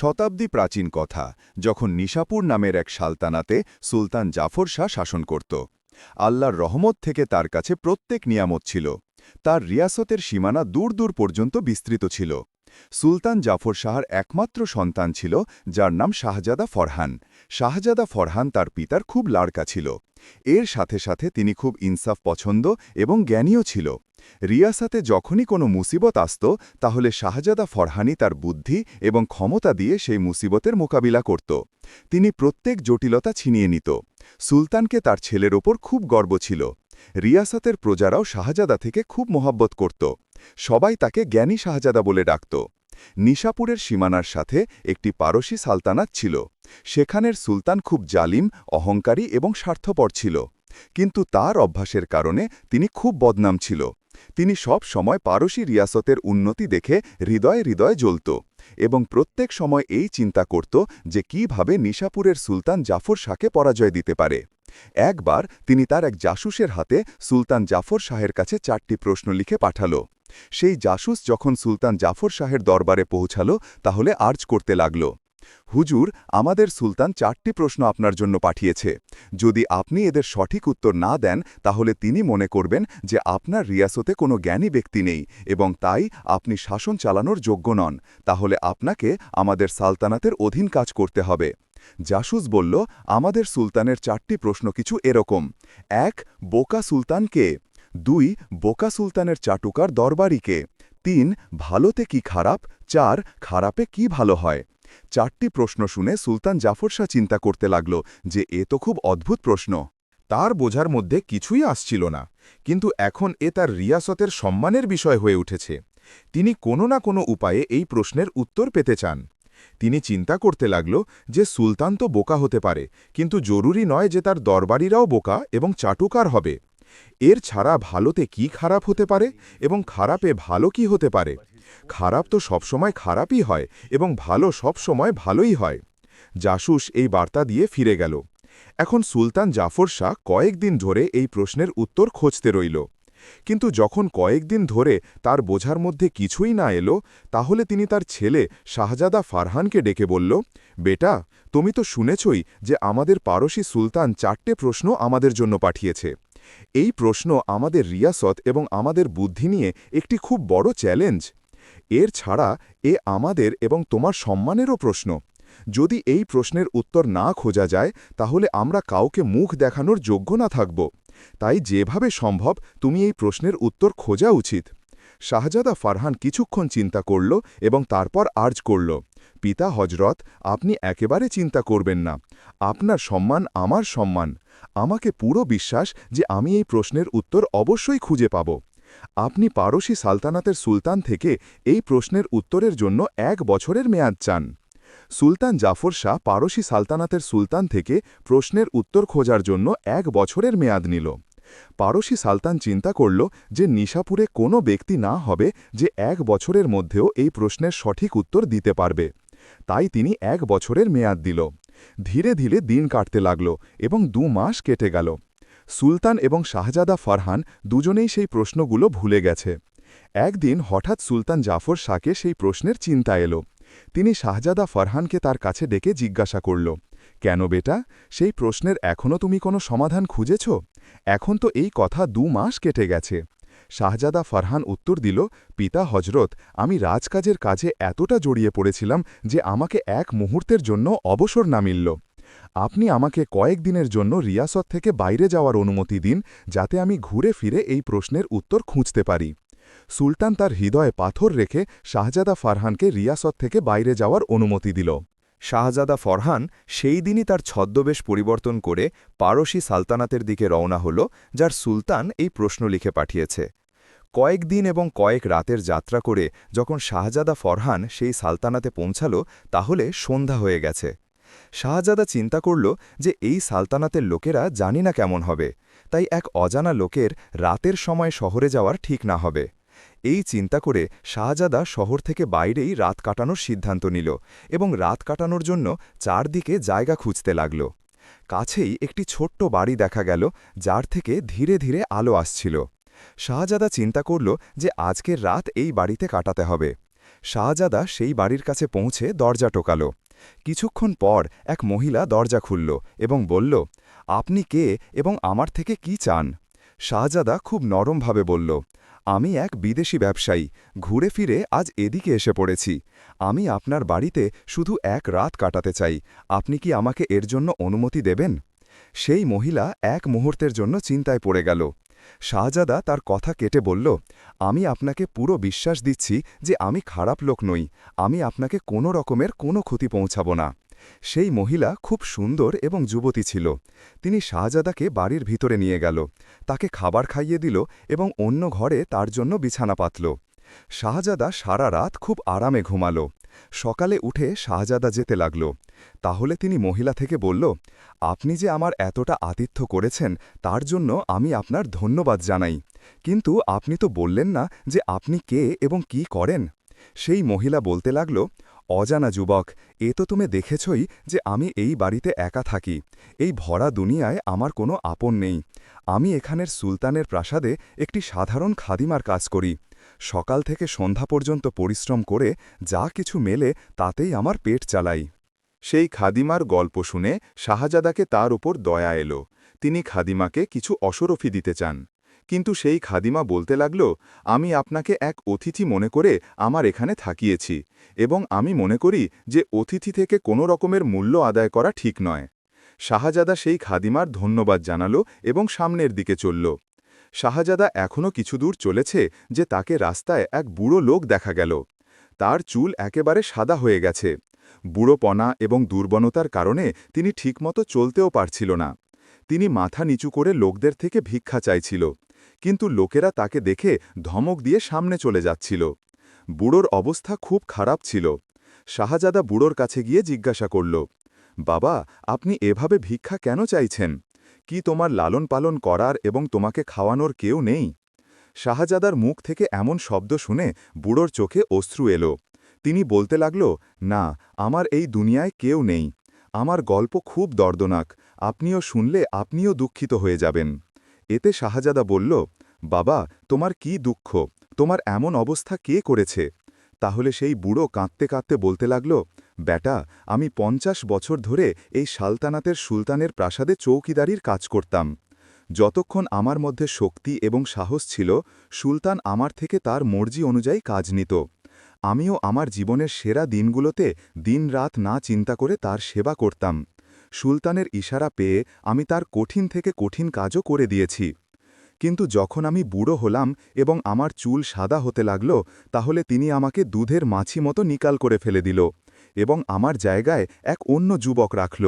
শতাব্দী প্রাচীন কথা, যখন নিশাপুর নামের এক সালতানাতে সুলতান জাফর শাহ শাসন করত। আল্লাহর রহমত থেকে তার কাছে প্রত্যেক নিয়ামত ছিল। তার রিয়াসতের সীমানা দূর দূর পর্যন্ত বিস্তৃত ছিল। সুলতান জাফর শাহর একমাত্র সন্তান ছিল, যার নাম শাহজাদা ফরহান। শাহজাদা ফরহান তার পিতার খুব লাড়কা ছিল। এর সাথে সাথে তিনি খুব ইনসাফ পছন্দ এবং জ্ঞানীও ছিল। রিয়াসাতে যখনই কোনো মুসিবত আসত, তাহলে শাহজাদা ফরহানি তার বুদ্ধি এবং ক্ষমতা দিয়ে সেই মুসিবতের মোকাবিলা করত। তিনি প্রত্যেক জটিলতা ছিনিয়ে নিত। সুলতানকে তার ছেলের ওপর খুব গর্ব ছিল। রিয়াসাতের প্রজারাও শাহজাদা থেকে খুব মোহাব্বত করত। সবাই তাকে জ্ঞানী শাহজাদা বলে ডাকত। নিশাপুরের সীমানার সাথে একটি পারসী সালতানাত ছিল। সেখানের সুলতান খুব জালিম, অহংকারী এবং স্বার্থপর ছিল। কিন্তু তার অভ্যাসের কারণে তিনি খুব বদনাম ছিল। তিনি সব সময় পারসী রিয়াসতের উন্নতি দেখে হৃদয়ে হৃদয়ে জ্বলত এবং প্রত্যেক সময় এই চিন্তা করত যে কীভাবে নিশাপুরের সুলতান জাফর শাহকে পরাজয় দিতে পারে। একবার তিনি তার এক জাসুসের হাতে সুলতান জাফর শাহের কাছে চারটি প্রশ্ন লিখে পাঠাল। সেই জাসুস যখন সুলতান জাফর শাহের দরবারে পৌঁছাল, তাহলে আর্জ করতে লাগল। হুজুর, আমাদের সুলতান চারটি প্রশ্ন আপনার জন্য পাঠিয়েছে। যদি আপনি এদের সঠিক উত্তর না দেন, তাহলে তিনি মনে করবেন যে আপনার রিয়াসতে কোনো জ্ঞানী ব্যক্তি নেই এবং তাই আপনি শাসন চালানোর যোগ্য নন। তাহলে আপনাকে আমাদের সালতানাতের অধীন কাজ করতে হবে। জাসুস বলল, আমাদের সুলতানের চারটি প্রশ্ন কিছু এরকম। এক, বোকা সুলতান কে? দুই, বোকা সুলতানের চাটুকার দরবারিকে তিন, ভালোতে কি খারাপ? চার, খারাপে কি ভালো হয়? চারটি প্রশ্ন শুনে সুলতান জাফর শাহ চিন্তা করতে লাগল যে এ তো খুব অদ্ভুত প্রশ্ন। তার বোঝার মধ্যে কিছুই আসছিল না, কিন্তু এখন এ তার রিয়াসতের সম্মানের বিষয় হয়ে উঠেছে। তিনি কোনো না কোনো উপায়ে এই প্রশ্নের উত্তর পেতে চান। তিনি চিন্তা করতে লাগল যে সুলতান তো বোকা হতে পারে, কিন্তু জরুরি নয় যে তার দরবারিরাও বোকা এবং চাটুকার হবে। এর ছাড়া ভালোতে কি খারাপ হতে পারে এবং খারাপে ভালো কি হতে পারে? খারাপ তো সবসময় খারাপই হয় এবং ভালো সবসময় ভালোই হয়। জাসুস এই বার্তা দিয়ে ফিরে গেল। এখন সুলতান জাফর শাহ কয়েকদিন ধরে এই প্রশ্নের উত্তর খুঁজতে রইল। কিন্তু যখন কয়েকদিন ধরে তার বোঝার মধ্যে কিছুই না এলো, তাহলে তিনি তার ছেলে শাহজাদা ফারহানকে ডেকে বলল, বেটা, তুমি তো শুনেছই যে আমাদের পারসী সুলতান চারটে প্রশ্ন আমাদের জন্য পাঠিয়েছে। এই প্রশ্ন আমাদের রিয়াসত এবং আমাদের বুদ্ধি নিয়ে একটি খুব বড় চ্যালেঞ্জ। এর ছাড়া এ আমাদের এবং তোমার সম্মানেরও প্রশ্ন। যদি এই প্রশ্নের উত্তর না খোঁজা যায়, তাহলে আমরা কাউকে মুখ দেখানোর যোগ্য না থাকব। তাই যেভাবে সম্ভব, তুমি এই প্রশ্নের উত্তর খোঁজা উচিত। শাহজাদা ফারহান কিছুক্ষণ চিন্তা করল এবং তারপর আর্জ করল, পিতা হজরত আপনি একেবারে চিন্তা করবেন না। আপনার সম্মান আমার সম্মান। আমাকে পুরো বিশ্বাস যে আমি এই প্রশ্নের উত্তর অবশ্যই খুঁজে পাব। আপনি পারসী সালতানাতের সুলতান থেকে এই প্রশ্নের উত্তরের জন্য এক বছরের মেয়াদ চান। সুলতান জাফর শাহ পারসী সালতানাতের সুলতান থেকে প্রশ্নের উত্তর খোঁজার জন্য এক বছরের মেয়াদ নিল। পারসী সালতান চিন্তা করল যে নিশাপুরে কোনো ব্যক্তি না হবে যে এক বছরের মধ্যেও এই প্রশ্নের সঠিক উত্তর দিতে পারবে। তাই তিনি এক বছরের মেয়াদ দিল। ধীরে ধীরে দিন কাটতে লাগল এবং দু মাস কেটে গেল। সুলতান এবং শাহজাদা ফারহান দুজনেই সেই প্রশ্নগুলো ভুলে গেছে। একদিন হঠাৎ সুলতান জাফর শাহকে সেই প্রশ্নের চিন্তা এলো। তিনি শাহজাদা ফরহানকে তার কাছে ডেকে জিজ্ঞাসা করল, কেন বেটা, সেই প্রশ্নের এখনও তুমি কোনো সমাধান খুঁজেছ? এখন তো এই কথা দু মাস কেটে গেছে। শাহজাদা ফরহান উত্তর দিল, পিতা হজরত আমি রাজকাজের কাজে এতটা জড়িয়ে পড়েছিলাম যে আমাকে এক মুহূর্তের জন্য অবসর না মিলল। আপনি আমাকে কয়েক দিনের জন্য রিয়াসত থেকে বাইরে যাওয়ার অনুমতি দিন, যাতে আমি ঘুরে ফিরে এই প্রশ্নের উত্তর খুঁজতে পারি। সুলতান তার হৃদয়ে পাথর রেখে শাহজাদা ফারহানকে রিয়াসত থেকে বাইরে যাওয়ার অনুমতি দিল। শাহজাদা ফরহান সেই দিনই তার ছদ্মবেশ পরিবর্তন করে পারসী সালতানাতের দিকে রওনা হল, যার সুলতান এই প্রশ্ন লিখে পাঠিয়েছে। কয়েকদিন এবং কয়েক রাতের যাত্রা করে যখন শাহজাদা ফরহান সেই সালতানাতে পৌঁছাল, তাহলে সন্ধ্যা হয়ে গেছে। শাহজাদা চিন্তা করল যে এই সালতানাতের লোকেরা জানি না কেমন হবে, তাই এক অজানা লোকের রাতের সময় শহরে যাওয়ার ঠিক না হবে। এই চিন্তা করে শাহজাদা শহর থেকে বাইরেই রাত কাটানোর সিদ্ধান্ত নিল এবং রাত কাটানোর জন্য চারদিকে জায়গা খুঁজতে লাগল। কাছেই একটি ছোট্ট বাড়ি দেখা গেল, যার থেকে ধীরে ধীরে আলো আসছিল। শাহজাদা চিন্তা করল যে আজকের রাত এই বাড়িতে কাটাতে হবে। শাহজাদা সেই বাড়ির কাছে পৌঁছে দরজা টোকাল। কিছুক্ষণ পর এক মহিলা দরজা খুলল এবং বলল, আপনি কে এবং আমার থেকে কি চান? শাহজাদা খুব নরমভাবে বলল, আমি এক বিদেশি ব্যবসায়ী, ঘুরে ফিরে আজ এদিকে এসে পড়েছি। আমি আপনার বাড়িতে শুধু এক রাত কাটাতে চাই, আপনি কি আমাকে এর জন্য অনুমতি দেবেন? সেই মহিলা এক মুহূর্তের জন্য চিন্তায় পড়ে গেল। শাহজাদা তার কথা কেটে বলল, আমি আপনাকে পুরো বিশ্বাস দিচ্ছি যে আমি খারাপ লোক নই। আমি আপনাকে কোনো রকমের কোনো ক্ষতি পৌঁছাব না। সেই মহিলা খুব সুন্দর এবং যুবতী ছিল। তিনি শাহজাদাকে বাড়ির ভিতরে নিয়ে গেল। তাকে খাবার খাইয়ে দিল এবং অন্য ঘরে তার জন্য বিছানা পাতল। শাহজাদা সারা রাত খুব আরামে ঘুমাল। সকালে উঠে শাহজাদা যেতে লাগল। তাহলে তিনি মহিলা থেকে বলল, আপনি যে আমার এতটা আতিথ্য করেছেন, তার জন্য আমি আপনার ধন্যবাদ জানাই। কিন্তু আপনি তো বললেন না যে আপনি কে এবং কি করেন। সেই মহিলা বলতে লাগল, অজানা যুবক, এ তো তুমি দেখেছই যে আমি এই বাড়িতে একা থাকি। এই ভরা দুনিয়ায় আমার কোনো আপন নেই। আমি এখানের সুলতানের প্রাসাদে একটি সাধারণ খাদিমার কাজ করি। সকাল থেকে সন্ধ্যা পর্যন্ত পরিশ্রম করে যা কিছু মেলে তাতেই আমার পেট চালাই। সেই খাদিমার গল্প শুনে শাহজাদাকে তার উপর দয়া এলো। তিনি খাদিমাকে কিছু অসরফি দিতে চান। কিন্তু সেই খাদিমা বলতে লাগল, আমি আপনাকে এক অতিথি মনে করে আমার এখানে থাকিয়েছি এবং আমি মনে করি যে অতিথি থেকে কোনো রকমের মূল্য আদায় করা ঠিক নয়। শাহজাদা সেই খাদিমার ধন্যবাদ জানালো এবং সামনের দিকে চলল। শাহজাদা এখনও কিছু দূর চলেছে যে তাকে রাস্তায় এক বুড়ো লোক দেখা গেল। তার চুল একেবারে সাদা হয়ে গেছে। বুড়োপনা এবং দুর্বলতার কারণে তিনি ঠিকমতো চলতেও পারছিল না। তিনি মাথা নিচু করে লোকদের থেকে ভিক্ষা চাইছিল, কিন্তু লোকেরা তাকে দেখে ধমক দিয়ে সামনে চলে যাচ্ছিল। বুড়োর অবস্থা খুব খারাপ ছিল। শাহজাদা বুড়োর কাছে গিয়ে জিজ্ঞাসা করল, বাবা, আপনি এভাবে ভিক্ষা কেন চাইছেন? কি তোমার লালন পালন করার এবং তোমাকে খাওয়ানোর কেউ নেই? শাহজাদার মুখ থেকে এমন শব্দ শুনে বুড়োর চোখে অশ্রু এলো। তিনি বলতে লাগল, না, আমার এই দুনিয়ায় কেউ নেই। আমার গল্প খুব দর্দনাক। আপনিও শুনলে আপনিও দুঃখিত হয়ে যাবেন। এতে শাহজাদা বলল, বাবা, তোমার কি দুঃখ? তোমার এমন অবস্থা কে করেছে? তাহলে সেই বুড়ো কাঁদতে কাঁদতে বলতে লাগল, ব্যাটা, আমি পঞ্চাশ বছর ধরে এই সালতানাতের সুলতানের প্রাসাদে চৌকিদারির কাজ করতাম। যতক্ষণ আমার মধ্যে শক্তি এবং সাহস ছিল, সুলতান আমার থেকে তার মর্জি অনুযায়ী কাজ নিত। আমিও আমার জীবনের সেরা দিনগুলোতে দিনরাত না চিন্তা করে তার সেবা করতাম। সুলতানের ইশারা পেয়ে আমি তার কঠিন থেকে কঠিন কাজও করে দিয়েছি। কিন্তু যখন আমি বুড়ো হলাম এবং আমার চুল সাদা হতে লাগল, তাহলে তিনি আমাকে দুধের মাছি মতো নিকাল করে ফেলে দিল এবং আমার জায়গায় এক অন্য যুবক রাখল।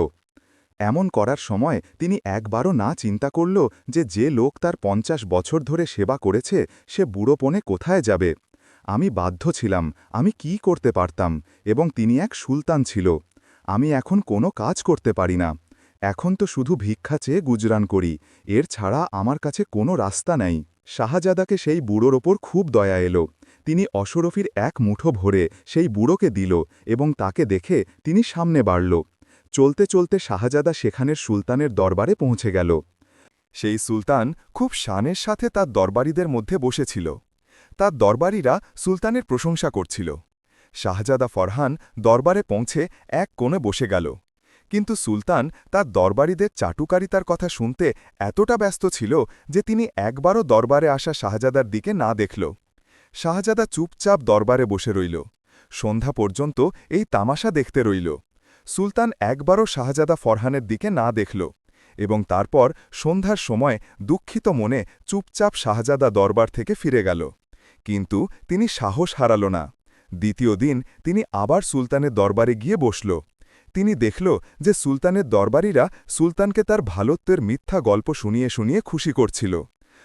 এমন করার সময় তিনি একবারও না চিন্তা করল যে যে লোক তার পঞ্চাশ বছর ধরে সেবা করেছে, সে বুড়োপনে কোথায় যাবে? আমি বাধ্য ছিলাম, আমি কি করতে পারতাম, এবং তিনি এক সুলতান ছিল। আমি এখন কোনো কাজ করতে পারি না। এখন তো শুধু ভিক্ষা চেয়ে গুজরান করি, এর ছাড়া আমার কাছে কোনো রাস্তা নাই। শাহজাদাকে সেই বুড়োর ওপর খুব দয়া এলো। তিনি অশরফির এক মুঠো ভরে সেই বুড়োকে দিল এবং তাকে দেখে তিনি সামনে বাড়ল। চলতে চলতে শাহজাদা সেখানের সুলতানের দরবারে পৌঁছে গেল। সেই সুলতান খুব শানের সাথে তার দরবারিদের মধ্যে বসেছিল। তার দরবারিরা সুলতানের প্রশংসা করছিল। শাহজাদা ফরহান দরবারে পৌঁছে এক কোণে বসে গেল। কিন্তু সুলতান তার দরবারিদের চাটুকারিতার কথা শুনতে এতটা ব্যস্ত ছিল যে তিনি একবারও দরবারে আসা শাহজাদার দিকে না দেখল। শাহজাদা চুপচাপ দরবারে বসে রইল। সন্ধ্যা পর্যন্ত এই তামাশা দেখতে রইল। সুলতান একবারও শাহজাদা ফরহানের দিকে না দেখল এবং তারপর সন্ধ্যার সময় দুঃখিত মনে চুপচাপ শাহজাদা দরবার থেকে ফিরে গেল। কিন্তু তিনি সাহস হারাল না। দ্বিতীয় দিন তিনি আবার সুলতানের দরবারে গিয়ে বসল। তিনি দেখল যে সুলতানের দরবারীরা সুলতানকে তার ভালোত্বের মিথ্যা গল্প শুনিয়ে শুনিয়ে খুশি করছিল।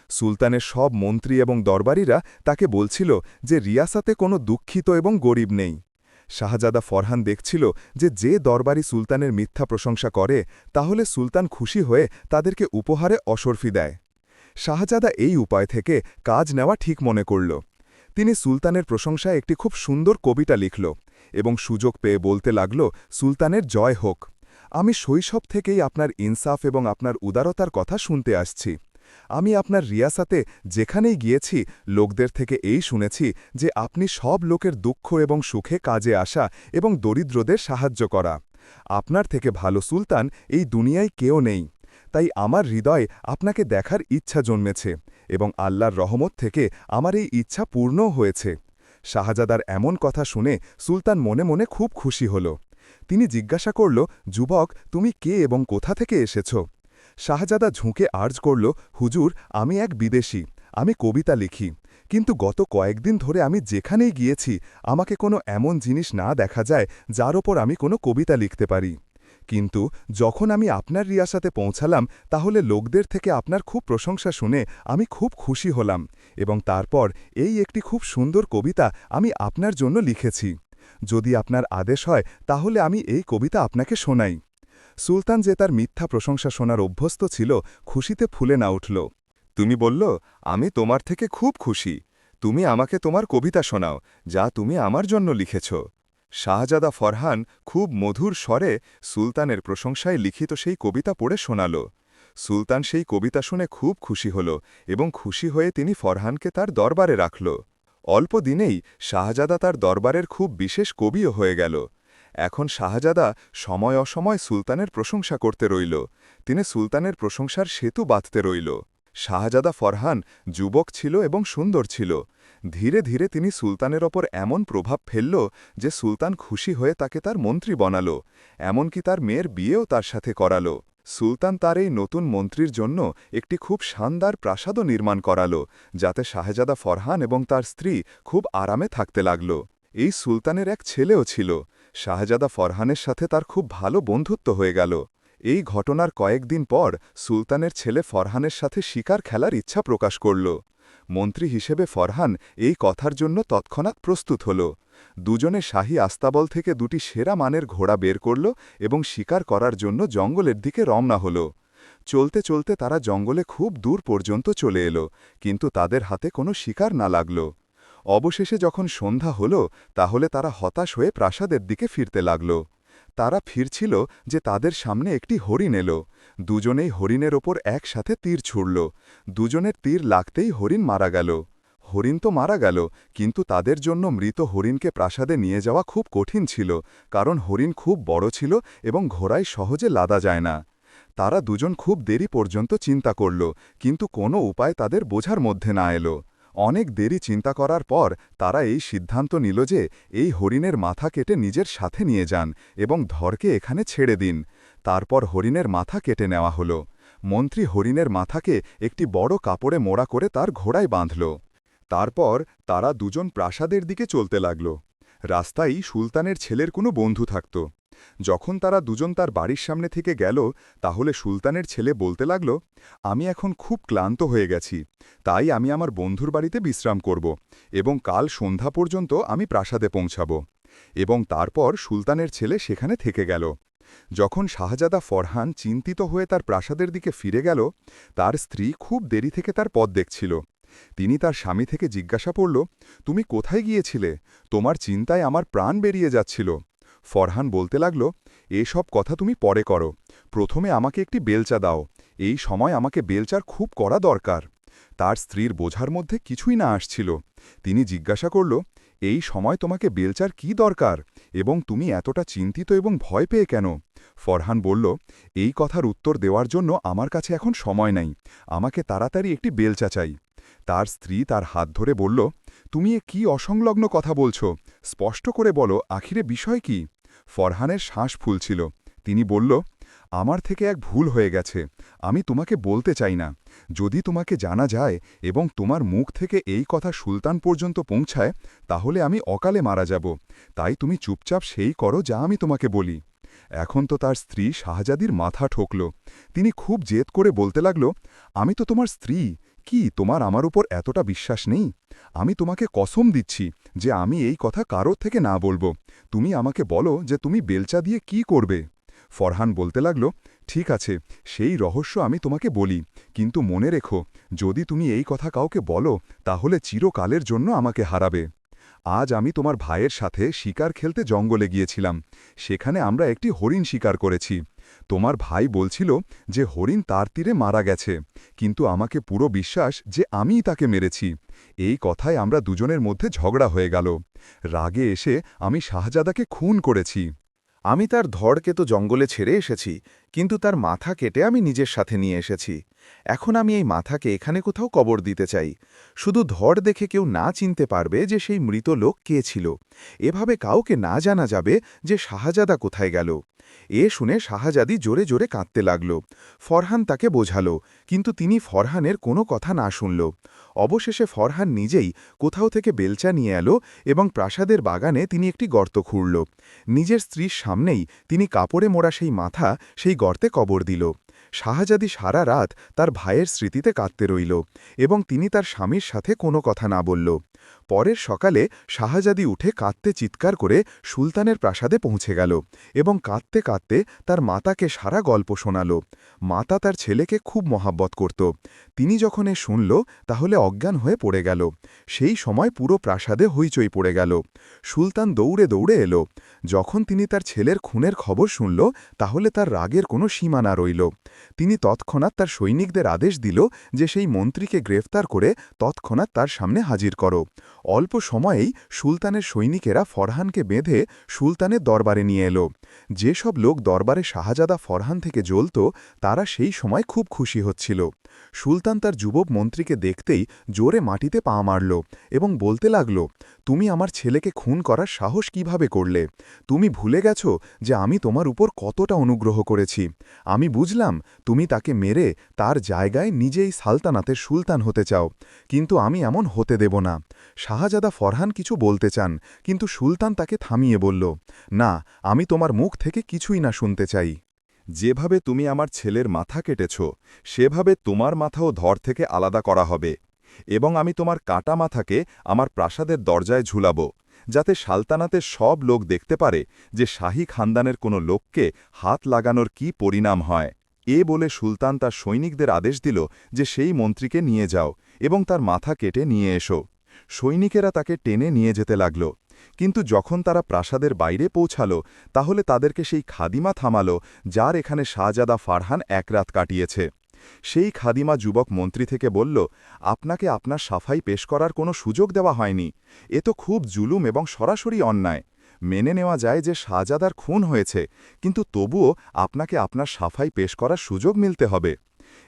সুলতানের সব মন্ত্রী এবং দরবারীরা তাকে বলছিল যে রিয়াসাতে কোনো দুঃখিত এবং গরিব নেই। শাহজাদা ফরহান দেখছিল যে যে দরবারি সুলতানের মিথ্যা প্রশংসা করে, তাহলে সুলতান খুশি হয়ে তাদেরকে উপহারে অসরফি দেয়। শাহজাদা এই উপায় থেকে কাজ নেওয়া ঠিক মনে করল। তিনি সুলতানের প্রশংসায় একটি খুব সুন্দর কবিতা লিখল এবং সুযোগ পেয়ে বলতে লাগল, সুলতানের জয় হোক। আমি শৈশব থেকেই আপনার ইনসাফ এবং আপনার উদারতার কথা শুনতে আসছি। আমি আপনার রিয়াসাতে যেখানেই গিয়েছি, লোকদের থেকে এই শুনেছি যে আপনি সব লোকের দুঃখ এবং সুখে কাজে আসা এবং দরিদ্রদের সাহায্য করা। আপনার থেকে ভালো সুলতান এই দুনিয়ায় কেউ নেই। তাই আমার হৃদয়ে আপনাকে দেখার ইচ্ছা জন্মেছে এবং আল্লাহর রহমত থেকে আমার এই ইচ্ছা পূর্ণও হয়েছে। শাহজাদার এমন কথা শুনে সুলতান মনে মনে খুব খুশি হল। তিনি জিজ্ঞাসা করল, যুবক, তুমি কে এবং কোথা থেকে এসেছ? শাহজাদা ঝুঁকে আর্জ করল, হুজুর, আমি এক বিদেশি, আমি কবিতা লিখি, কিন্তু গত কয়েকদিন ধরে আমি যেখানেই গিয়েছি, আমাকে কোনো এমন জিনিস না দেখা যায় যার ওপর আমি কোনো কবিতা লিখতে পারি। কিন্তু যখন আমি আপনার রিয়াসাতে পৌঁছালাম, তাহলে লোকদের থেকে আপনার খুব প্রশংসা শুনে আমি খুব খুশি হলাম এবং তারপর এই একটি খুব সুন্দর কবিতা আমি আপনার জন্য লিখেছি। যদি আপনার আদেশ হয়, তাহলে আমি এই কবিতা আপনাকে শোনাই। সুলতান যে তার মিথ্যা প্রশংসা শোনার অভ্যস্ত ছিল, খুশিতে ফুলে না উঠল। তুমি বলল, আমি তোমার থেকে খুব খুশি। তুমি আমাকে তোমার কবিতা শোনাও, যা তুমি আমার জন্য লিখেছ। শাহজাদা ফরহান খুব মধুর স্বরে সুলতানের প্রশংসায় লিখিত সেই কবিতা পড়ে শোনাল। সুলতান সেই কবিতা শুনে খুব খুশি হল এবং খুশি হয়ে তিনি ফরহানকে তার দরবারে রাখল। অল্প দিনেই শাহজাদা তার দরবারের খুব বিশেষ কবিও হয়ে গেল। এখন শাহজাদা সময় অসময় সুলতানের প্রশংসা করতে রইল। তিনি সুলতানের প্রশংসার সেতু বাঁধতে রইল। শাহজাদা ফরহান যুবক ছিল এবং সুন্দর ছিল। ধীরে ধীরে তিনি সুলতানের ওপর এমন প্রভাব ফেলল যে সুলতান খুশি হয়ে তাকে তার মন্ত্রী বনাল, এমনকি তার মেয়ের বিয়েও তার সাথে করাল। সুলতান তার এই নতুন মন্ত্রীর জন্য একটি খুব শানদার প্রাসাদও নির্মাণ করাল, যাতে শাহজাদা ফরহান এবং তার স্ত্রী খুব আরামে থাকতে লাগল। এই সুলতানের এক ছেলেও ছিল। শাহজাদা ফরহানের সাথে তার খুব ভালো বন্ধুত্ব হয়ে গেল। এই ঘটনার কয়েকদিন পর সুলতানের ছেলে ফরহানের সাথে শিকার খেলার ইচ্ছা প্রকাশ করল। মন্ত্রী হিসেবে ফরহান এই কথার জন্য তৎক্ষণাৎ প্রস্তুত হল। দুজনে শাহী আস্তাবল থেকে দুটি সেরা মানের ঘোড়া বের করল এবং শিকার করার জন্য জঙ্গলের দিকে রওনা হল। চলতে চলতে তারা জঙ্গলে খুব দূর পর্যন্ত চলে এলো, কিন্তু তাদের হাতে কোনো শিকার না লাগল। অবশেষে যখন সন্ধ্যা হল, তাহলে তারা হতাশ হয়ে প্রাসাদের দিকে ফিরতে লাগল। তারা ফিরছিল যে তাদের সামনে একটি হরিণ এলো। দুজনেই হরিণের ওপর একসাথে তীর ছুড়ল। দুজনের তীর লাগতেই হরিণ মারা গেল। হরিণ তো মারা গেল, কিন্তু তাদের জন্য মৃত হরিণকে প্রাসাদে নিয়ে যাওয়া খুব কঠিন ছিল, কারণ হরিণ খুব বড় ছিল এবং ঘোড়ায় সহজে লাদা যায় না। তারা দুজন খুব দেরি পর্যন্ত চিন্তা করল, কিন্তু কোনো উপায় তাদের বোঝার মধ্যে না এলো। অনেক দেরি চিন্তা করার পর তারা এই সিদ্ধান্ত নিল যে এই হরিণের মাথা কেটে নিজের সাথে নিয়ে যান এবং ধরকে এখানে ছেড়ে দিন। তারপর হরিণের মাথা কেটে নেওয়া হল। মন্ত্রী হরিণের মাথাকে একটি বড় কাপড়ে মোড়া করে তার ঘোড়ায় বাঁধল। তারপর তারা দুজন প্রাসাদের দিকে চলতে লাগল। রাস্তায় সুলতানের ছেলের কোনো বন্ধু থাকত। যখন তারা দুজন তার বাড়ির সামনে থেকে গেল, তাহলে সুলতানের ছেলে বলতে লাগল, আমি এখন খুব ক্লান্ত হয়ে গেছি, তাই আমি আমার বন্ধুর বাড়িতে বিশ্রাম করব এবং কাল সন্ধ্যা পর্যন্ত আমি প্রাসাদে পৌঁছাব। এবং তারপর সুলতানের ছেলে সেখানে থেকে গেল। যখন শাহজাদা ফরহান চিন্তিত হয়ে তার প্রাসাদের দিকে ফিরে গেল, তার স্ত্রী খুব দেরি থেকে তার পথ দেখছিল। তিনি তার স্বামী থেকে জিজ্ঞাসা করল, তুমি কোথায় গিয়েছিলে? তোমার চিন্তায় আমার প্রাণ বেরিয়ে যাচ্ছিল। ফরহান বলতে লাগল, এসব কথা তুমি পরে করো। প্রথমে আমাকে একটি বেলচা দাও। এই সময় আমাকে বেলচার খুব করা দরকার। তার স্ত্রীর বোঝার মধ্যে কিছুই না আসছিল। তিনি জিজ্ঞাসা করল, এই সময় তোমাকে বেলচার কি দরকার? এবং তুমি এতটা চিন্তিত এবং ভয় পেয়ে কেন? ফরহান বলল, এই কথার উত্তর দেওয়ার জন্য আমার কাছে এখন সময় নাই। আমাকে তাড়াতাড়ি একটি বেলচা চাই। তার স্ত্রী তার হাত ধরে বলল, তুমি এ কি অসংলগ্ন কথা বলছো? স্পষ্ট করে বলো, আখিরে বিষয় কি? ফরহানের শ্বাস ফুলছিল। তিনি বলল, আমার থেকে এক ভুল হয়ে গেছে। আমি তোমাকে বলতে চাই না। যদি তোমাকে জানা যায় এবং তোমার মুখ থেকে এই কথা সুলতান পর্যন্ত পৌঁছায়, তাহলে আমি অকালে মারা যাব। তাই তুমি চুপচাপ সেই করো যা আমি তোমাকে বলি। এখন তো তার স্ত্রী শাহজাদির মাথা ঠকল। তিনি খুব জেদ করে বলতে লাগল, আমি তো তোমার স্ত্রী। কি তোমার আমার উপর এতটা বিশ্বাস নেই? আমি তোমাকে কসম দিচ্ছি যে আমি এই কথা কারোর থেকে না বলব। তুমি আমাকে বলো যে তুমি বেলচা দিয়ে কি করবে। ফরহান বলতে লাগল, ঠিক আছে, সেই রহস্য আমি তোমাকে বলি। কিন্তু মনে রেখো, যদি তুমি এই কথা কাউকে বলো, তাহলে চিরকালের জন্য আমাকে হারাবে। আজ আমি তোমার ভাইয়ের সাথে শিকার খেলতে জঙ্গলে গিয়েছিলাম। সেখানে আমরা একটি হরিণ শিকার করেছি। তোমার ভাই বলছিল যে হরিণ তার তীরে মারা গেছে, কিন্তু আমাকে পুরো বিশ্বাস যে আমিই তাকে মেরেছি। এই কথায় আমরা দুজনের মধ্যে ঝগড়া হয়ে গেল। রাগে এসে আমি শাহজাদাকে খুন করেছি। আমি তার ধড়কে তো জঙ্গলে ছেড়ে এসেছি, কিন্তু তার মাথা কেটে আমি নিজের সাথে নিয়ে এসেছি। এখন আমি এই মাথাকে এখানে কোথাও কবর দিতে চাই। শুধু ধড় দেখে কেউ না চিনতে পারবে যে সেই মৃত লোক কে ছিল। এভাবে কাউকে না জানা যাবে যে শাহজাদা কোথায় গেল। এ শুনে শাহজাদি জোরে জোরে কাঁদতে লাগল। ফরহান তাকে বোঝালো, কিন্তু তিনি ফরহানের কোনো কথা না শুনল। অবশেষে ফরহান নিজেই কোথাও থেকে বেলচা নিয়ে এলো এবং প্রাসাদের বাগানে তিনি একটি গর্ত খুঁড়ল। নিজের স্ত্রীর সামনেই তিনি কাপড়ে মোড়া সেই মাথা সেই গর্তে কবর দিল। শাহজাদি সারা রাত তার ভাইয়ের স্মৃতিতে কাঁদতে রইল এবং তিনি তার স্বামীর সাথে কোনো কথা না বলল। পরের সকালে শাহজাদি উঠে কাঁদতে চিৎকার করে সুলতানের প্রাসাদে পৌঁছে গেল এবং কাঁদতে কাঁদতে তার মাতাকে সারা গল্প শোনাল। মাতা তার ছেলেকে খুব মহাব্বত করত। তিনি যখন এ শুনল, তাহলে অজ্ঞান হয়ে পড়ে গেল। সেই সময় পুরো প্রাসাদে হইচই পড়ে গেল। সুলতান দৌড়ে দৌড়ে এলো। যখন তিনি তার ছেলের খুনের খবর শুনল, তাহলে তার রাগের কোনো সীমা না রইল। তিনি তৎক্ষণাৎ তার সৈনিকদের আদেশ দিল যে সেই মন্ত্রীকে গ্রেফতার করে তৎক্ষণাৎ তার সামনে হাজির করো। অল্প সময়েই সুলতানের সৈনিকেরা ফরহানকে বেঁধে সুলতানের দরবারে নিয়ে এলো। যেসব লোক দরবারে শাহজাদা ফরহান থেকে জ্বলত, তারা সেই সময় খুব খুশি হচ্ছিল। সুলতান তার যুবক মন্ত্রীকে দেখতেই জোরে মাটিতে পা মারল এবং বলতে লাগল, তুমি আমার ছেলেকে খুন করার সাহস কীভাবে করলে? তুমি ভুলে গেছ যে আমি তোমার উপর কতটা অনুগ্রহ করেছি। আমি বুঝলাম তুমি তাকে মেরে তার জায়গায় নিজেই সালতানাতের সুলতান হতে চাও, কিন্তু আমি এমন হতে দেব না। শাহজাদা ফরহান কিছু বলতে চান, কিন্তু সুলতান তাকে থামিয়ে বলল, না, আমি তোমার মুখ থেকে কিছুই না শুনতে চাই। যেভাবে তুমি আমার ছেলের মাথা কেটেছ, সেভাবে তোমার মাথাও ধর থেকে আলাদা করা হবে। এবং আমি তোমার কাটা মাথাকে আমার প্রাসাদের দরজায় ঝুলাব, যাতে সালতানাতে সব লোক দেখতে পারে যে শাহী খানদানের কোনো লোককে হাত লাগানোর কি পরিণাম হয়। এ বলে সুলতান তার সৈনিকদের আদেশ দিল যে সেই মন্ত্রীকে নিয়ে যাও এবং তার মাথা কেটে নিয়ে এসো। সৈনিকেরা তাকে টেনে নিয়ে যেতে লাগল। কিন্তু যখন তারা প্রাসাদের বাইরে পৌঁছাল, তাহলে তাদেরকে সেই খাদিমা থামাল, যার এখানে শাহজাদা ফারহান এক রাত কাটিয়েছে। সেই খাদিমা যুবক মন্ত্রী থেকে বলল, আপনাকে আপনার সাফাই পেশ করার কোনো সুযোগ দেওয়া হয়নি। এ তো খুব জুলুম এবং সরাসরি অন্যায়। মেনে নেওয়া যায় যে শাহজাদার খুন হয়েছে, কিন্তু তবুও আপনাকে আপনার সাফাই পেশ করার সুযোগ মিলতে হবে।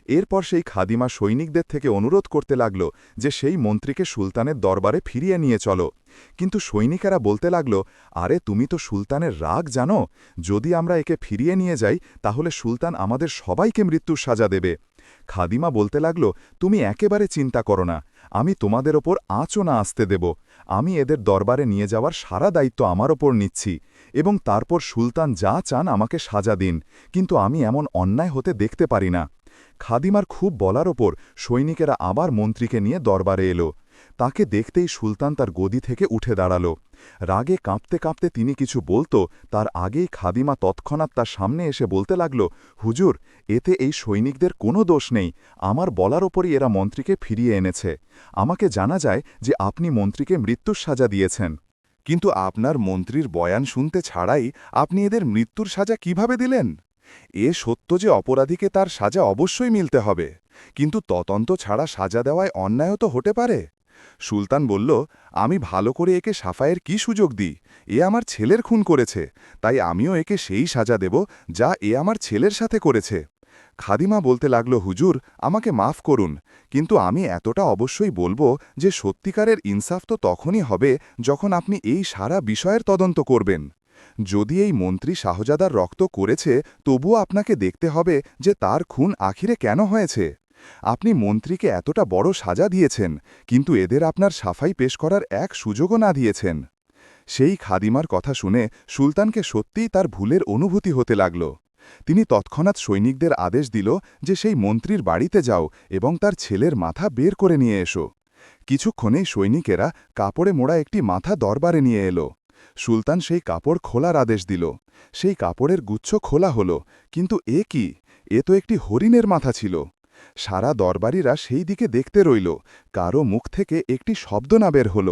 এরপর সেই খাদিমা সৈনিকদের থেকে অনুরোধ করতে লাগল যে সেই মন্ত্রীকে সুলতানের দরবারে ফিরিয়ে নিয়ে চলো। কিন্তু সৈনিকেরা বলতে লাগল, আরে, তুমি তো সুলতানের রাগ জানো। যদি আমরা একে ফিরিয়ে নিয়ে যাই, তাহলে সুলতান আমাদের সবাইকে মৃত্যুর সাজা দেবে। খাদিমা বলতে লাগল, তুমি একেবারে চিন্তা করো না। আমি তোমাদের ওপর আঁচও না আসতে দেব। আমি এদের দরবারে নিয়ে যাওয়ার সারা দায়িত্ব আমার ওপর নিচ্ছি। এবং তারপর সুলতান যা চান আমাকে সাজা দিন। কিন্তু আমি এমন অন্যায় হতে দেখতে পারি না। খাদিমার খুব বলার ওপর সৈনিকেরা আবার মন্ত্রীকে নিয়ে দরবারে এলো। তাকে দেখতেই সুলতান তার গদি থেকে উঠে দাঁড়াল। রাগে কাঁপতে কাঁপতে তিনি কিছু বলতো, তার আগেই খাদিমা তৎক্ষণাৎ তার সামনে এসে বলতে লাগল, হুজুর, এতে এই সৈনিকদের কোনো দোষ নেই। আমার বলার ওপরই এরা মন্ত্রীকে ফিরিয়ে এনেছে। আমাকে জানা যায় যে আপনি মন্ত্রীকে মৃত্যুর সাজা দিয়েছেন। কিন্তু আপনার মন্ত্রীর বয়ান শুনতে ছাড়াই আপনি এদের মৃত্যুর সাজা কীভাবে দিলেন? এ সত্য যে অপরাধীকে তার সাজা অবশ্যই মিলতে হবে, কিন্তু তদন্ত ছাড়া সাজা দেওয়ায় অন্যায় তো হতে পারে। সুলতান বলল, আমি ভালো করে একে সাফায়ের কি সুযোগ দিই? এ আমার ছেলের খুন করেছে, তাই আমিও একে সেই সাজা দেব যা এ আমার ছেলের সাথে করেছে। খাদিমা বলতে লাগল, হুজুর, আমাকে মাফ করুন, কিন্তু আমি এতটা অবশ্যই বলব যে সত্যিকারের ইনসাফ তো তখনই হবে যখন আপনি এই সারা বিষয়ের তদন্ত করবেন। যদি এই মন্ত্রী শাহজাদার রক্ত করেছে, তবুও আপনাকে দেখতে হবে যে তার খুন আখিরে কেন হয়েছে। আপনি মন্ত্রীকে এতটা বড় সাজা দিয়েছেন, কিন্তু এদের আপনার সাফাই পেশ করার এক সুযোগও না দিয়েছেন। সেই খাদিমার কথা শুনে সুলতানকে সত্যিই তার ভুলের অনুভূতি হতে লাগল। তিনি তৎক্ষণাৎ সৈনিকদের আদেশ দিল যে সেই মন্ত্রীর বাড়িতে যাও এবং তার ছেলের মাথা বের করে নিয়ে এসো। কিছুক্ষণেই সৈনিকেরা কাপড়ে মোড়া একটি মাথা দরবারে নিয়ে এলো। সুলতান সেই কাপড় খোলার আদেশ দিল। সেই কাপড়ের গুচ্ছ খোলা হল, কিন্তু এ কি? এ তো একটি হরিণের মাথা ছিল। সারা দরবারিরা সেই দিকে দেখতে রইল, কারও মুখ থেকে একটি শব্দ না বের হল।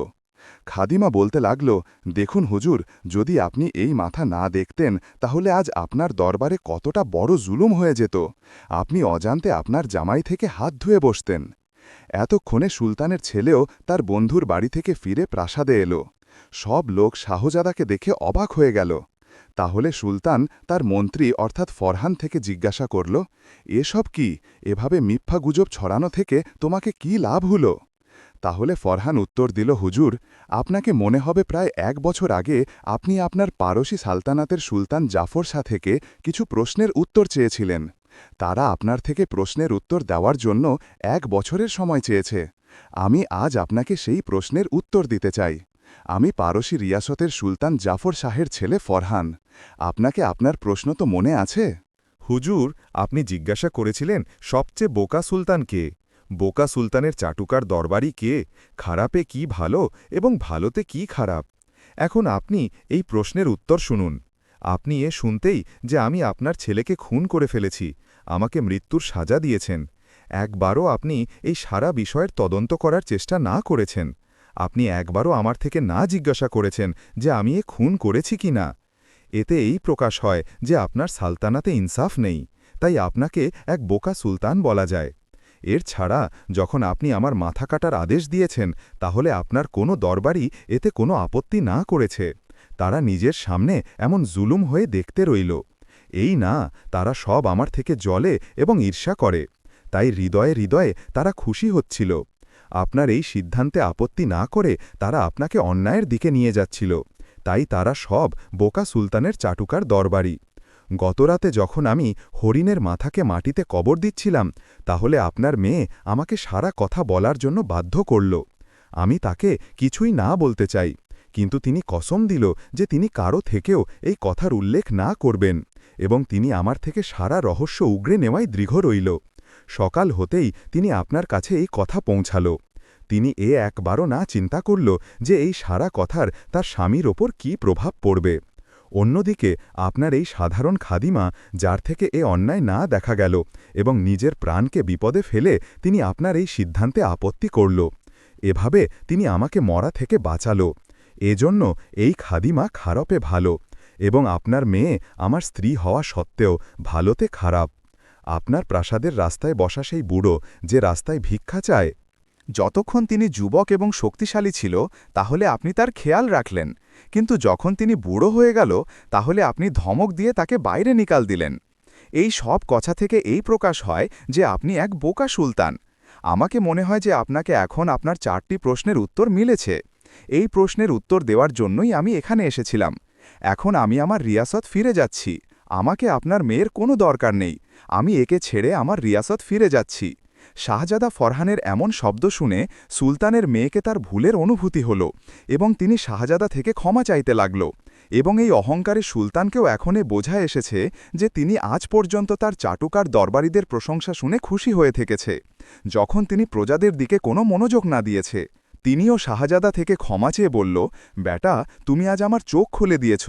খাদিমা বলতে লাগল, দেখুন হুজুর, যদি আপনি এই মাথা না দেখতেন, তাহলে আজ আপনার দরবারে কতটা বড় জুলুম হয়ে যেত। আপনি অজান্তে আপনার জামাই থেকে হাত ধুয়ে বসতেন। এতক্ষণে সুলতানের ছেলেও তার বন্ধুর বাড়ি থেকে ফিরে প্রাসাদে এলো। সব লোক শাহজাদাকে দেখে অবাক হয়ে গেল। তাহলে সুলতান তার মন্ত্রী অর্থাৎ ফরহান থেকে জিজ্ঞাসা করল, এসব কি? এভাবে মিথ্যা গুজব ছড়ানো থেকে তোমাকে কি লাভ হলো? তাহলে ফরহান উত্তর দিল, হুজুর, আপনাকে মনে হবে প্রায় এক বছর আগে আপনি আপনার পারসি সালতানাতের সুলতান জাফর শাহ থেকে কিছু প্রশ্নের উত্তর চেয়েছিলেন। তারা আপনার থেকে প্রশ্নের উত্তর দেওয়ার জন্য এক বছরের সময় চেয়েছে। আমি আজ আপনাকে সেই প্রশ্নের উত্তর দিতে চাই। আমি পারসি রিয়াসতের সুলতান জাফর শাহের ছেলে ফরহান। আপনাকে আপনার প্রশ্ন তো মনে আছে? হুজুর, আপনি জিজ্ঞাসা করেছিলেন সবচেয়ে বোকা সুলতান কে? বোকা সুলতানের চাটুকার দরবারই কে? খারাপে কি ভালো এবং ভালোতে কি খারাপ? এখন আপনি এই প্রশ্নের উত্তর শুনুন। আপনি এ শুনতেই যে আমি আপনার ছেলেকে খুন করে ফেলেছি, আমাকে মৃত্যুর সাজা দিয়েছেন। একবারও আপনি এই সারা বিষয়ের তদন্ত করার চেষ্টা না করেছেন। আপনি একবারও আমার থেকে না জিজ্ঞাসা করেছেন যে আমি এ খুন করেছি কি না। এতে এই প্রকাশ হয় যে আপনার সালতানাতে ইনসাফ নেই, তাই আপনাকে এক বোকা সুলতান বলা যায়। এর ছাড়া যখন আপনি আমার মাথা কাটার আদেশ দিয়েছেন, তাহলে আপনার কোনো দরবারই এতে কোনো আপত্তি না করেছে। তারা নিজের সামনে এমন জুলুম হয়ে দেখতে রইল। এই না, তারা সব আমার থেকে জলে এবং ঈর্ষা করে। তাই হৃদয়ে হৃদয়ে তারা খুশি হচ্ছিল। আপনার এই সিদ্ধান্তে আপত্তি না করে তারা আপনাকে অন্যায়ের দিকে নিয়ে যাচ্ছিল। তাই তারা সব বোকা সুলতানের চাটুকার দরবারি। গতরাতে যখন আমি হরিণের মাথাকে মাটিতে কবর দিচ্ছিলাম, তাহলে আপনার মেয়ে আমাকে সারা কথা বলার জন্য বাধ্য করল। আমি তাকে কিছুই না বলতে চাই, কিন্তু তিনি কসম দিল যে তিনি কারও থেকেও এই কথার উল্লেখ না করবেন এবং তিনি আমার থেকে সারা রহস্য উগড়ে নেওয়াই দৃঢ় রইল। সকাল হতেই তিনি আপনার কাছে এই কথা পৌঁছাল। তিনি এ একবারও না চিন্তা করল যে এই সারা কথার তার স্বামীর ওপর কি প্রভাব পড়বে। অন্যদিকে আপনার এই সাধারণ খাদিমা, যার থেকে এ অন্যায় না দেখা গেল এবং নিজের প্রাণকে বিপদে ফেলে তিনি আপনার এই সিদ্ধান্তে আপত্তি করল। এভাবে তিনি আমাকে মরা থেকে বাঁচাল। এজন্য এই খাদিমা খারাপে ভালো এবং আপনার মেয়ে আমার স্ত্রী হওয়া সত্ত্বেও ভালোতে খারাপ। আপনার প্রাসাদের রাস্তায় বসা সেই বুড়ো যে রাস্তায় ভিক্ষা চায়। যতক্ষণ তিনি যুবক এবং শক্তিশালী ছিল, তাহলে আপনি তার খেয়াল রাখলেন। কিন্তু যখন তিনি বুড়ো হয়ে গেল, তাহলে আপনি ধমক দিয়ে তাকে বাইরে নিকাল দিলেন। এই সব কথা থেকে এই প্রকাশ হয় যে আপনি এক বোকা সুলতান। আমাকে মনে হয় যে আপনাকে এখন আপনার চারটি প্রশ্নের উত্তর মিলেছে। এই প্রশ্নের উত্তর দেওয়ার জন্যই আমি এখানে এসেছিলাম। এখন আমি আমার রিয়াসত ফিরে যাচ্ছি। আমাকে আপনার মেয়ের কোনো দরকার নেই। আমি একে ছেড়ে আমার রিয়াসত ফিরে যাচ্ছি। শাহজাদা ফরহানের এমন শব্দ শুনে সুলতানের মেয়েকে তার ভুলের অনুভূতি হল এবং তিনি শাহজাদা থেকে ক্ষমা চাইতে লাগল এবং এই অহংকারে সুলতানকেও এখনে বোঝা এসেছে যে তিনি আজ পর্যন্ত তার চাটুকার দরবারীদের প্রশংসা শুনে খুশি হয়ে থেকেছে। যখন তিনি প্রজাদের দিকে কোনো মনোযোগ না দিয়েছে, তিনিও শাহজাদা থেকে ক্ষমা চেয়ে বলল ব্যাটা তুমি আজ আমার চোখ খুলে দিয়েছ।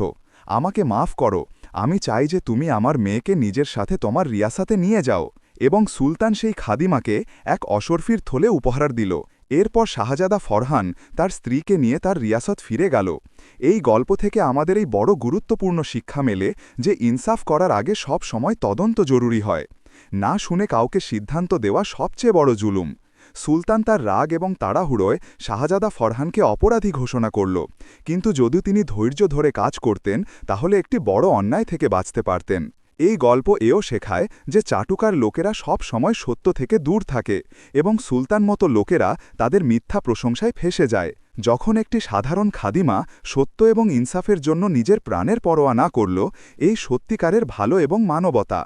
আমাকে মাফ করো আমি চাই যে তুমি আমার মেয়েকে নিজের সাথে তোমার রিয়াসাতে নিয়ে যাও এবং সুলতান সেই খাদিমাকে এক অসরফির থলে উপহার দিল। এরপর শাহজাদা ফরহান তার স্ত্রীকে নিয়ে তার রিয়াসত ফিরে গেল। এই গল্প থেকে আমাদের এই বড় গুরুত্বপূর্ণ শিক্ষা মেলে যে ইনসাফ করার আগে সব সময় তদন্ত জরুরি হয়। না শুনে কাউকে সিদ্ধান্ত দেওয়া সবচেয়ে বড় জুলুম। সুলতান তার রাগ এবং তাড়াহুড়োয় শাহজাদা ফরহানকে অপরাধী ঘোষণা করল। কিন্তু যদি তিনি ধৈর্য ধরে কাজ করতেন, তাহলে একটি বড় অন্যায় থেকে বাঁচতে পারতেন। এই গল্প এও শেখায় যে চাটুকার লোকেরা সব সময় সত্য থেকে দূর থাকে এবং সুলতান মতো লোকেরা তাদের মিথ্যা প্রশংসায় ফেসে যায়। যখন একটি সাধারণ খাদিমা সত্য এবং ইনসাফের জন্য নিজের প্রাণের পরোয়া না করল, এই সত্যিকারের ভালো এবং মানবতা।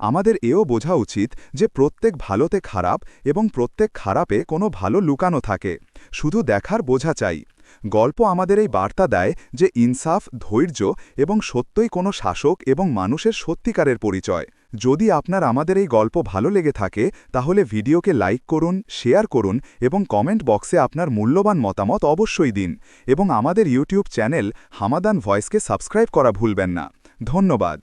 আমাদের এও বোঝা উচিত যে প্রত্যেক ভালোতে খারাপ এবং প্রত্যেক খারাপে কোনো ভালো লুকানো থাকে। শুধু দেখার বোঝা চাই। গল্প আমাদের এই বার্তা দেয় যে ইনসাফ, ধৈর্য এবং সত্যই কোনো শাসক এবং মানুষের সত্যিকারের পরিচয়। যদি আপনার আমাদের এই গল্প ভালো লেগে থাকে, তাহলে ভিডিওকে লাইক করুন, শেয়ার করুন এবং কমেন্ট বক্সে আপনার মূল্যবান মতামত অবশ্যই দিন এবং আমাদের ইউটিউব চ্যানেল হামাদান ভয়েসকে সাবস্ক্রাইব করা ভুলবেন না। ধন্যবাদ।